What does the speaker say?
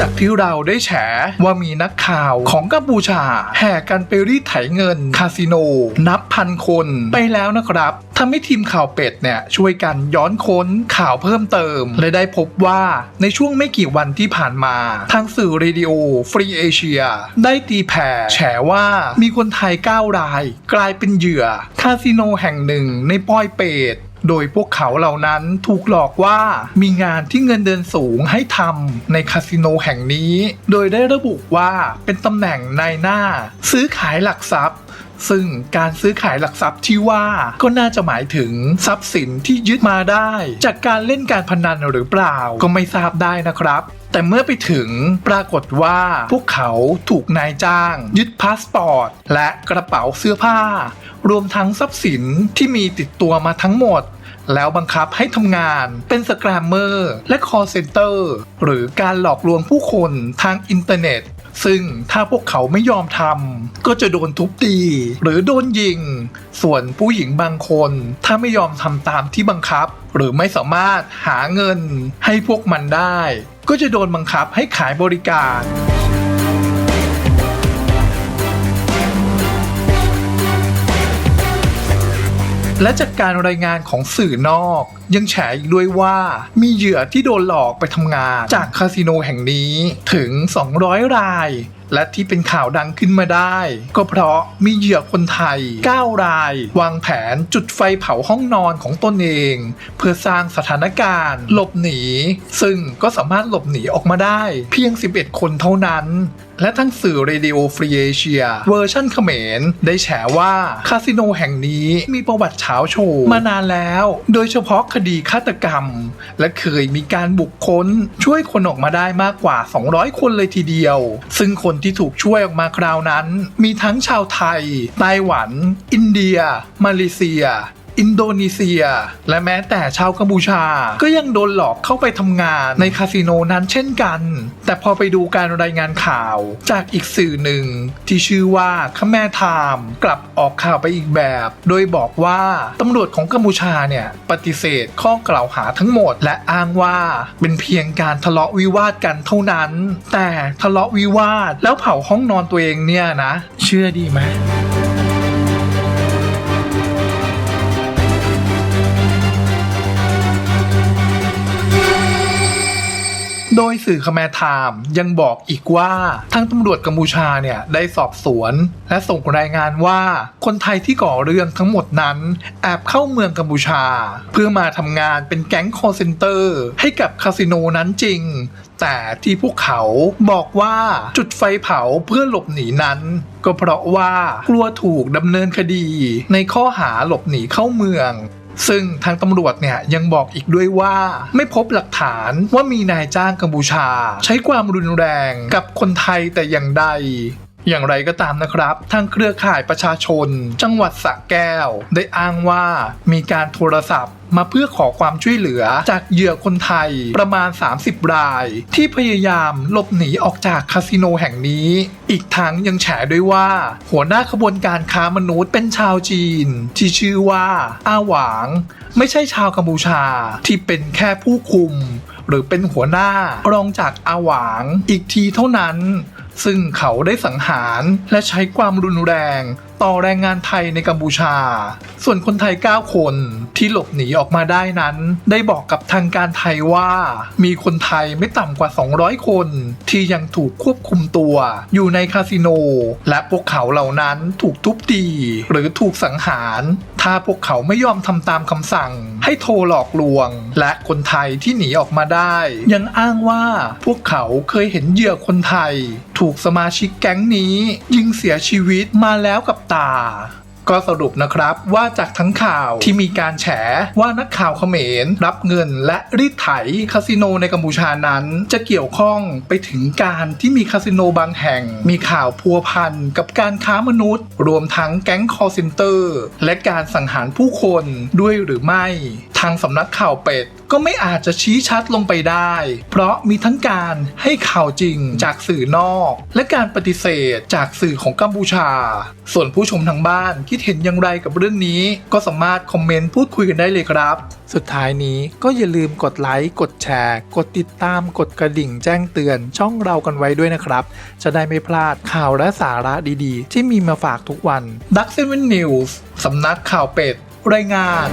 จากที่เราได้แฉว่ามีนักข่าวของกัมพูชา แห่กันไปรีดไถเงินคาสิโน นับพันคนไปแล้วนะครับทำให้ทีมข่าวเป็ดเนี่ยช่วยกันย้อนค้นข่าวเพิ่มเติม และได้พบว่าในช่วงไม่กี่วันที่ผ่านมา ทางสื่อเรดิโอฟรีเอเชียได้ตีแผ่แฉว่ามีคนไทย 9 ราย กลายเป็นเหยื่อ คาสิโนแห่งหนึ่งในปอยเป็ด โดยพวกเขาเหล่านั้นถูกหลอกว่ามีงานที่เงินเดือนสูงให้ทำในคาสิโนแห่งนี้ โดยได้ระบุว่าเป็นตำแหน่งนายหน้า ซื้อขายหลักทรัพย์ซึ่งการซื้อขายหลักทรัพย์ที่ว่าก็น่าจะหมายถึงทรัพย์สินที่ยึดมาได้ จากการเล่นการพนันหรือเปล่าก็ไม่ทราบได้นะครับ แต่เมื่อไปถึงปรากฏว่าพวกเขาถูกนายจ้าง ยึดพาสปอร์ต และกระเป๋าเสื้อผ้า รวมทั้งทรัพย์สินที่มีติดตัวมาทั้งหมด แล้วบังคับให้ทำงานเป็นสแกรมเมอร์และคอเซ็นเตอร์หรือการหลอกลวงผู้คนทางอินเทอร์เน็ต ซึ่งถ้าพวกเขาไม่ยอมทำก็จะโดนทุบตี หรือโดนยิง ส่วนผู้หญิงบางคน ถ้าไม่ยอมทำตามที่บังคับ หรือไม่สามารถหาเงินให้พวกมันได้ ก็จะโดนบังคับให้ขายบริการ และจากการรายงานของสื่อนอก ยังแฉอีกด้วยว่ามีเหยื่อที่โดนหลอกไปทำงานจากคาสิโนแห่งนี้ถึง 200 รายและที่เป็นข่าวดังขึ้นมาได้ ก็เพราะมีเหยื่อคนไทย 9 ราย วางแผนจุดไฟเผาห้องนอนของตนเอง เพื่อสร้างสถานการณ์ หลบหนี ซึ่งก็สามารถหลบหนีออกมาได้ เพียง 11 คนเท่านั้นและทั้งสื่อเรดิโอฟรีเอเชียเวอร์ชันเขมร ได้แฉว่า คาสิโนแห่งนี้มีประวัติเช้าโชว์มานานแล้ว โดยเฉพาะคดีฆาตกรรม และเคยมีการบุกค้น ช่วยคนออกมาได้มากกว่า 200 คนเลยทีเดียว ซึ่งคนที่ถูกช่วยออกมาคราวนั้น มีทั้งชาวไทย ไต้หวัน อินเดีย มาเลเซีย อินโดนีเซีย และแม้แต่ชาวกัมพูชา ก็ยังโดนหลอกเข้าไปทำงานในคาสิโนนั้นเช่นกัน แต่พอไปดูการรายงานข่าวจากอีกสื่อหนึ่ง ที่ชื่อว่าขแม่ไทม์กลับออกข่าวไปอีกแบบ โดยบอกว่าตำรวจของกัมพูชาเนี่ยปฏิเสธข้อกล่าวหาทั้งหมด และอ้างว่าเป็นเพียงการทะเลาะวิวาทกันเท่านั้น แต่ทะเลาะวิวาทแล้วเผาห้องนอนตัวเองเนี่ยนะ เชื่อดีไหม โดยสื่อคแมร์ไทม์ยังบอกอีกว่าทางตำรวจกัมพูชาเนี่ยได้สอบสวน และส่งรายงานว่าคนไทยที่ก่อเรื่องทั้งหมดนั้น แอบเข้าเมืองกัมพูชา เพื่อมาทำงานเป็นแก๊งคอร์เซนเตอร์ให้กับคาสิโนนั้นจริง แต่ที่พวกเขาบอกว่าจุดไฟเผาเพื่อหลบหนีนั้น ก็เพราะว่ากลัวถูกดำเนินคดี ในข้อหาหลบหนีเข้าเมือง ซึ่งทางตำรวจเนี่ยยังบอกอีกด้วยว่าไม่พบหลักฐานว่ามีนายจ้างกัมพูชา ใช้ความรุนแรงกับคนไทยแต่อย่างใด อย่างไรก็ตามนะครับ ทางเครือข่ายประชาชน จังหวัดสระแก้ว ได้อ้างว่ามีการโทรศัพท์มาเพื่อขอความช่วยเหลือจากเหยื่อคนไทยประมาณ 30 ราย ที่พยายามหลบหนีออกจากคาสิโนแห่งนี้ อีกทั้งยังแฉด้วยว่า หัวหน้าขบวนการค้ามนุษย์เป็นชาวจีน ที่ชื่อว่าอาหวาง ไม่ใช่ชาวกัมพูชาที่เป็นแค่ผู้คุม หรือเป็นหัวหน้ารองจากอาหวาง อีกทีเท่านั้น ซึ่งเขาได้สังหารและใช้ความรุนแรง ต่อแรงงานไทยในกัมพูชา ส่วนคนไทย 9 คนที่หลบหนีออกมาได้นั้น ได้บอกกับทางการไทยว่า มีคนไทยไม่ต่ำกว่า 200 คน ที่ยังถูกควบคุมตัวอยู่ในคาสิโน และพวกเขาเหล่านั้นถูกทุบตีหรือถูกสังหาร ถ้าพวกเขาไม่ยอมทำตามคำสั่ง ให้โทรหลอกลวง และคนไทยที่หนีออกมาได้ ยังอ้างว่าพวกเขาเคยเห็นเหยื่อคนไทย ถูกสมาชิกแก๊งนี้ ยิงเสียชีวิตมาแล้วกับตา ก็สรุปนะครับว่าจากทั้งข่าวที่มีการแฉว่านักข่าวเขมร รับเงินและรีดไถคาสิโนในกัมพูชานั้น จะเกี่ยวข้องไปถึงการที่มีคาสิโนบางแห่ง มีข่าวพัวพันกับการค้ามนุษย์ รวมทั้งแก๊งคอร์เซนเตอร์ และการสังหารผู้คนด้วยหรือไม่างสำนักข่าวเป็ดก็ไม่อาจจะชี้ชัดลงไปได้ เพราะมีทั้งการให้ข่าวจริงจากสื่อนอก และการปฏิเสธจากสื่อของกัมพูชา ส่วนผู้ชมทางบ้านคิดเห็นอย่างไรกับเรื่องนี้ ก็สามารถคอมเมนต์พูดคุยกันได้เลยครับ สุดท้ายนี้ก็อย่าลืมกดไลค์ กดแชร์ กดติดตาม กดกระดิ่งแจ้งเตือนช่องเรากันไว้ด้วยนะครับ จะได้ไม่พลาดข่าวและสาระดีๆ ที่มีมาฝากทุกวัน Duck 7 News สำนักข่าวเป็ด รายงาน